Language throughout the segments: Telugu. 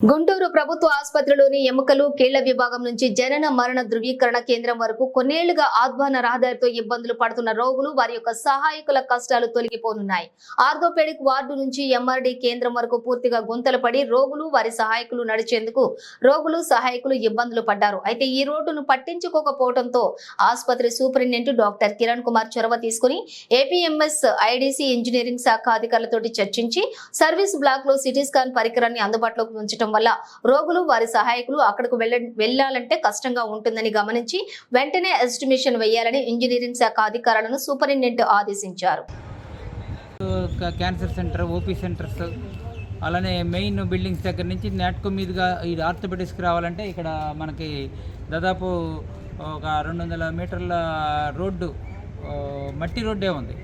గుంటూరు ప్రభుత్వ ఆసుపత్రిలోని ఎముకలు కీళ్ళ విభాగం నుంచి జనన మరణ ధృవీకరణ కేంద్రం వరకు కొన్నేళ్ళుగా ఆధ్వాన రహదారితో ఇబ్బందులు పడుతున్న రోగులు వారి యొక్క సహాయకుల కష్టాలు తొలగిపోనున్నాయి. ఆర్థోపెడిక్ వార్డు నుంచి ఎంఆర్డి కేంద్రం వరకు పూర్తిగా గుంతలు పడి రోగులు వారి సహాయకులు నడిచేందుకు రోగులు సహాయకులు ఇబ్బందులు పడ్డారు. అయితే ఈ రోడ్డును పట్టించుకోకపోవడంతో ఆసుపత్రి సూపరింటెండెంట్ డాక్టర్ కిరణ్ కుమార్ చొరవ తీసుకుని ఏపీఎంఎస్ ఐడీసీ ఇంజనీరింగ్ శాఖ అధికారులతో చర్చించి సర్వీస్ బ్లాక్లో సిటీ స్కాన్ పరికరాన్ని అందుబాటులోకి ఉంచడం వల్ల రోగులు వారి సహాయకులు అక్కడకు వెళ్ళ వెళ్ళాలంటే కష్టంగా ఉంటుందని గమనించి వెంటనే ఎస్టిమేషన్ వేయాలని ఇంజనీరింగ్ శాఖ అధికారులను సూపరింటెండెంట్ ఆదేశించారు. క్యాన్సర్ సెంటర్ ఓపీ సెంటర్స్ అలానే మెయిన్ బిల్డింగ్స్ దగ్గర నుంచి నాట్కో మీదుగా ఈ ఆర్థోపెటిక్స్కి రావాలంటే ఇక్కడ మనకి దాదాపు ఒక రెండు వందల మీటర్ల రోడ్డు మట్టి రోడ్డే ఉంది.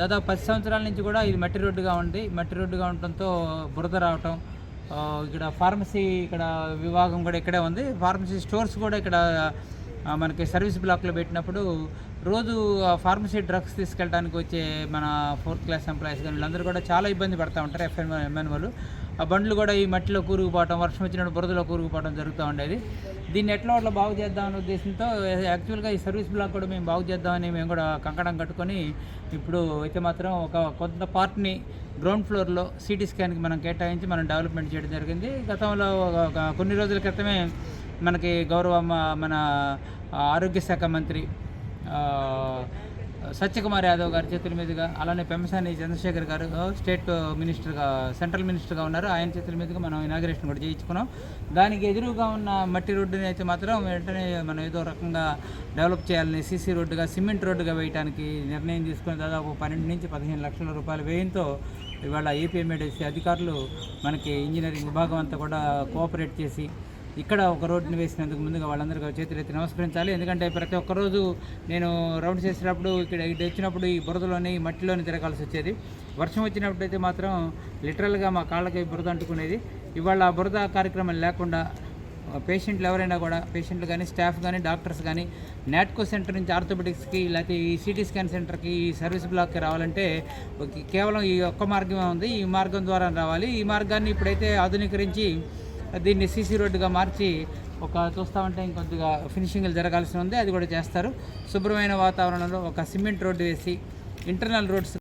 దాదాపు పది సంవత్సరాల నుంచి కూడా ఇది మట్టి రోడ్డుగా ఉంది. మట్టి రోడ్డుగా ఉండటంతో బురద రావటం ఇక్కడ ఫార్మసీ ఇక్కడ విభాగం కూడా ఇక్కడే ఉంది. ఫార్మసీ స్టోర్స్ కూడా ఇక్కడ మనకి సర్వీస్ బ్లాక్లో పెట్టినప్పుడు రోజు ఆ ఫార్మసీ డ్రగ్స్ తీసుకెళ్ళడానికి వచ్చే మన ఫోర్త్ క్లాస్ ఎంప్లాయీస్ కానీ వీళ్ళందరూ కూడా చాలా ఇబ్బంది పడతా ఉంటారు ఎఫ్ఎన్ ఎంఎన్ వాళ్ళు. ఆ బండ్లు కూడా ఈ మట్టిలో కూరుకుపోవడం వర్షం వచ్చినప్పుడు బురదలో కూరుకుపోవడం జరుగుతూ ఉండేది. దీన్ని ఎట్లా అట్లా బాగు చేద్దామనే ఉద్దేశంతో యాక్చువల్గా ఈ సర్వీస్ బ్లాక్ కూడా మేము బాగు చేద్దామని మేము కూడా కంకణం కట్టుకొని ఇప్పుడు అయితే మాత్రం ఒక కొంత పార్ట్ని గ్రౌండ్ ఫ్లోర్లో సిటీ స్కాన్కి మనం కేటాయించి మనం డెవలప్మెంట్ చేయడం జరిగింది. గతంలో ఒక కొన్ని రోజుల క్రితమే మనకి గౌరవ మన ఆరోగ్య శాఖ మంత్రి సత్యకుమార్ యాదవ్ గారి చేతుల మీదుగా అలానే పెంపసాని చంద్రశేఖర్ గారు స్టేట్ మినిస్టర్గా సెంట్రల్ మినిస్టర్గా ఉన్నారు. ఆయన చేతుల మీదుగా మనం ఇనాగ్రేషన్ కూడా చేయించుకున్నాం. దానికి ఎదురుగా ఉన్న మట్టి రోడ్డుని అయితే మాత్రం వెంటనే మనం ఏదో రకంగా డెవలప్ చేయాలని సీసీ రోడ్డుగా సిమెంట్ రోడ్డుగా వేయడానికి నిర్ణయం తీసుకుని దాదాపు పన్నెండు నుంచి పదిహేను లక్షల రూపాయల వ్యయంతో ఇవాళ ఏపీఎంఏడిసి అధికారులు మనకి ఇంజనీరింగ్ విభాగం అంతా కూడా కోఆపరేట్ చేసి ఇక్కడ ఒక రోడ్డుని వేసినందుకు ముందుగా వాళ్ళందరికీ చేతులు ఎత్తి నమస్కరించాలి. ఎందుకంటే ప్రతి ఒక్కరోజు నేను రౌండ్ చేసినప్పుడు ఇక్కడ ఇటు వచ్చినప్పుడు ఈ బురదలోని ఈ మట్టిలోని తిరగాల్సి వచ్చేది. వర్షం వచ్చినప్పుడైతే మాత్రం లిటరల్గా మా కాళ్ళకి బురద అంటుకునేది. ఇవాళ ఆ బురద కార్యక్రమం లేకుండా పేషెంట్లు ఎవరైనా కూడా పేషెంట్లు కానీ స్టాఫ్ కానీ డాక్టర్స్ కానీ నాట్కో సెంటర్ నుంచి ఆర్థోపెటిక్స్కి లేకపోతే ఈ సిటీ స్కాన్ సెంటర్కి ఈ సర్వీస్ బ్లాక్కి రావాలంటే కేవలం ఈ ఒక్క మార్గమే ఉంది. ఈ మార్గం ద్వారా రావాలి. ఈ మార్గాన్ని ఇప్పుడైతే ఆధునీకరించి దీన్ని సీసీ రోడ్డుగా మార్చి ఒక చూస్తామంటే ఇంకొద్దిగా ఫినిషింగ్లు జరగాల్సి ఉంది. అది కూడా చేస్తారు. శుభ్రమైన వాతావరణంలో ఒక సిమెంట్ రోడ్డు వేసి ఇంటర్నల్ రోడ్స్